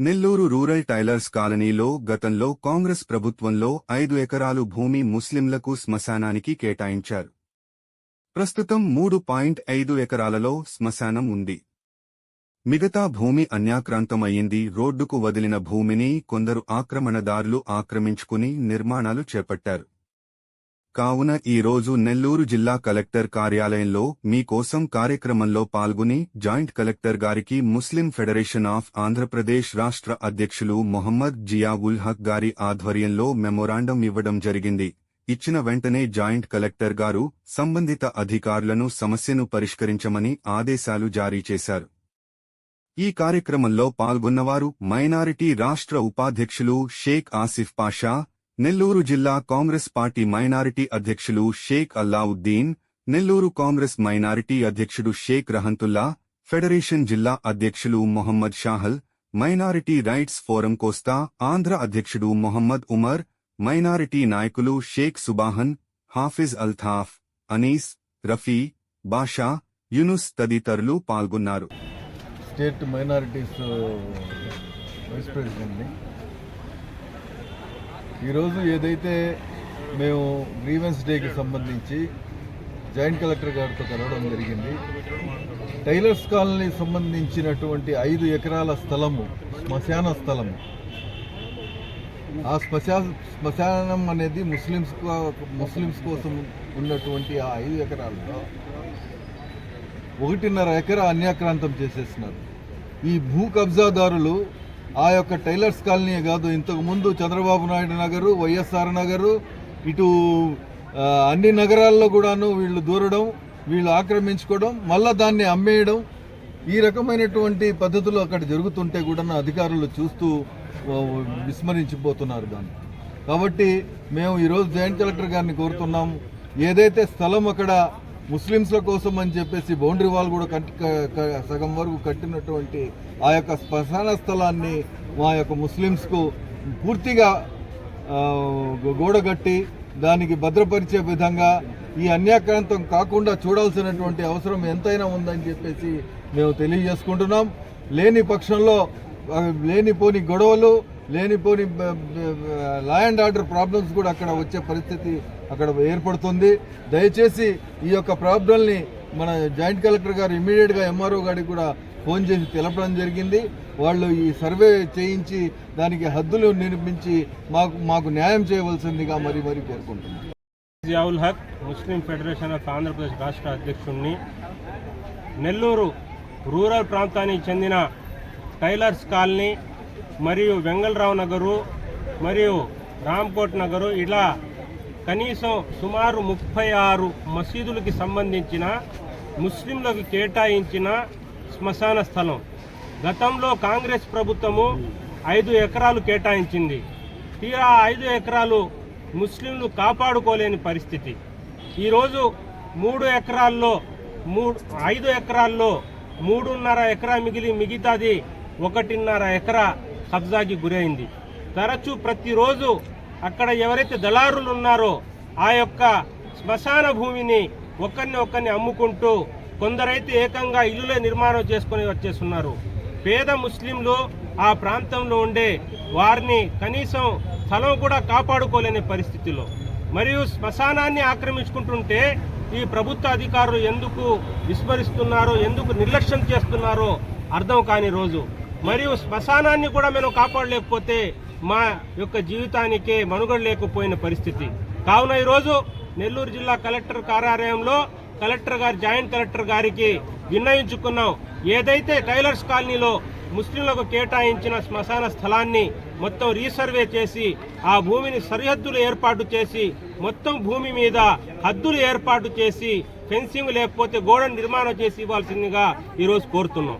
Nellore rural tailors కాలనీలో గతంలో కాంగ్రెస్ ప్రభుత్వంలో ఐదు ఎకరాలు భూమి ముస్లింలకు శ్మశానానికి కేటాయించారు. ప్రస్తుతం మూడు పాయింట్ ఐదు ఎకరాలలో శ్మశానం ఉంది. మిగతా భూమి అన్యాక్రాంతమయ్యింది. రోడ్డుకు వదిలిన భూమిని కొందరు ఆక్రమణదారులు ఆక్రమించుకుని నిర్మాణాలు చేపట్టారు. కావున ఈ రోజు నెల్లూరు జిల్లా కలెక్టర్ కార్యాలయంలో మీకోసం కార్యక్రమంలో పాల్గొని జాయింట్ కలెక్టర్ గారికి ముస్లిం ఫెడరేషన్ ఆఫ్ ఆంధ్రప్రదేశ్ రాష్ట్ర అధ్యక్షులు మొహమ్మద్ జియావుల్ హక్ గారి ఆధ్వర్యంలో మెమొరాండం ఇవ్వడం జరిగింది. ఇచ్చిన వెంటనే జాయింట్ కలెక్టర్ గారు సంబంధిత అధికారులను సమస్యను పరిష్కరించమని ఆదేశాలు జారీ చేశారు. ఈ కార్యక్రమంలో పాల్గొన్నవారు మైనారిటీ రాష్ట్ర ఉపాధ్యక్షులు షేక్ ఆసిఫ్ పాషా నెల్లూరు జిల్లా కాంగ్రెస్ పార్టీ మైనారిటీ అధ్యక్షులు షేక్ అల్లావుద్దీన్ నెల్లూరు కాంగ్రెస్ మైనారిటీ అధ్యక్షుడు షేక్ రహంతుల్లా ఫెడరేషన్ జిల్లా అధ్యక్షులు Mohammed Shahal minority rights forum Kosta Andhra అధ్యక్షుడు మొహమ్మద్ ఉమర్ మైనారిటీ నాయకులు షేక్ సుబాహన్ హాఫిజ్ అల్తాఫ్ అనీస్ రఫీ బాషా యునుస్ తదితరులు పాల్గొన్నారు. స్టేట్ మైనారిటీస్ uh, వైస్ ప్రెసిడెంట్ని ఈరోజు ఏదైతే మేము గ్రీవెన్స్ డేకి సంబంధించి జాయింట్ కలెక్టర్ గారితో కలవడం జరిగింది. టైలర్స్ కాలనీ సంబంధించినటువంటి ఐదు ఎకరాల స్థలము శ్మశాన స్థలము. ఆ శ్మశా శ్మశానం అనేది ముస్లిమ్స్ ముస్లిమ్స్ కోసం ఉన్నటువంటి ఆ ఐదు ఎకరాల్లో ఒకటిన్నర ఎకరా అన్యాక్రాంతం చేసేస్తున్నారు ఈ భూ కబ్జాదారులు ఆ యొక్క టైలర్స్ కాలనీ కాదు ఇంతకుముందు చంద్రబాబు నాయుడు నగరు వైఎస్ఆర్ నగరు ఇటు అన్ని నగరాల్లో కూడాను వీళ్ళు దూరడం వీళ్ళు ఆక్రమించుకోవడం మళ్ళా దాన్ని అమ్మేయడం ఈ రకమైనటువంటి పద్ధతులు అక్కడ జరుగుతుంటే కూడా అధికారులు చూస్తూ విస్మరించిపోతున్నారు దాన్ని. కాబట్టి మేము ఈరోజు జాయింట్ కలెక్టర్ గారిని కోరుతున్నాం. ఏదైతే స్థలం అక్కడ ముస్లింస్ల కోసం అని చెప్పేసి బౌండరీ వాల్ కూడా కట్టి సగం వరకు కట్టినటువంటి ఆ యొక్క శ్మశాన స్థలాన్ని మా యొక్క ముస్లింస్కు పూర్తిగా గోడ కట్టి దానికి భద్రపరిచే విధంగా ఈ అన్యాక్రాంతం కాకుండా చూడాల్సినటువంటి అవసరం ఎంతైనా ఉందని చెప్పేసి మేము తెలియజేసుకుంటున్నాం. లేని పక్షంలో లేనిపోని గొడవలు లేనిపోని లా అండ్ ఆర్డర్ ప్రాబ్లమ్స్ కూడా అక్కడ వచ్చే పరిస్థితి అక్కడ ఏర్పడుతుంది. దయచేసి ఈ యొక్క ప్రాబ్లమ్ని మన జాయింట్ కలెక్టర్ గారు ఇమీడియట్గా ఎంఆర్ఓ గారికి కూడా ఫోన్ చేసి తెలపడం జరిగింది. వాళ్ళు ఈ సర్వే చేయించి దానికి హద్దులు నిర్మించి మాకు మాకు న్యాయం చేయవలసిందిగా మరి మరి కోరుకుంటున్నాం. Ziaul Haq Muslim federation of Andhra Pradesh రాష్ట్ర అధ్యక్షుడిని నెల్లూరు రూరల్ ప్రాంతానికి చెందిన టైలర్స్ కాలనీ మరియు వెంగళరావు నగరు మరియు రామ్కోట్ నగరు ఇలా కనీసం సుమారు ముప్పై ఆరు మసీదులకి సంబంధించిన ముస్లింలకు కేటాయించిన శ్మశాన స్థలం. గతంలో కాంగ్రెస్ ప్రభుత్వము ఐదు ఎకరాలు కేటాయించింది. తీరా ఐదు ఎకరాలు ముస్లింలు కాపాడుకోలేని పరిస్థితి. ఈరోజు మూడు ఎకరాల్లో మూడు ఐదు ఎకరాల్లో మూడున్నర ఎకరా మిగిలి మిగతాది ఒకటిన్నర ఎకరా కబ్జాకి గురైంది. తరచూ ప్రతిరోజు అక్కడ ఎవరైతే దళారులు ఉన్నారో ఆ యొక్క శ్మశాన భూమిని ఒకరిని ఒకరిని అమ్ముకుంటూ కొందరైతే ఏకంగా ఇల్లులే నిర్మాణం చేసుకొని వచ్చేస్తున్నారు. పేద ముస్లింలు ఆ ప్రాంతంలో ఉండే వారిని కనీసం స్థలం కూడా కాపాడుకోలేని పరిస్థితిలో. మరియు శ్మశానాన్ని ఆక్రమించుకుంటుంటే ఈ ప్రభుత్వ అధికారులు ఎందుకు విస్మరిస్తున్నారో ఎందుకు నిర్లక్ష్యం చేస్తున్నారో అర్థం కాని రోజు. మరియు శ్మశానాన్ని కూడా మేము కాపాడలేకపోతే మా యొక్క జీవితానికే మనుగడ లేకపోయిన పరిస్థితి. కావున ఈరోజు నెల్లూరు జిల్లా కలెక్టర్ కార్యాలయంలో కలెక్టర్ గారి జాయింట్ కలెక్టర్ గారికి విన్నయించుకున్నాం ఏదైతే టైలర్స్ కాలనీలో ముస్లింలకు కేటాయించిన శ్మశాన స్థలాన్ని మొత్తం రీసర్వే చేసి ఆ భూమిని సరిహద్దులు ఏర్పాటు చేసి మొత్తం భూమి మీద హద్దులు ఏర్పాటు చేసి ఫెన్సింగ్ లేకపోతే గోడ నిర్మాణం చేసి ఇవ్వాల్సిందిగా ఈరోజు కోరుతున్నాం.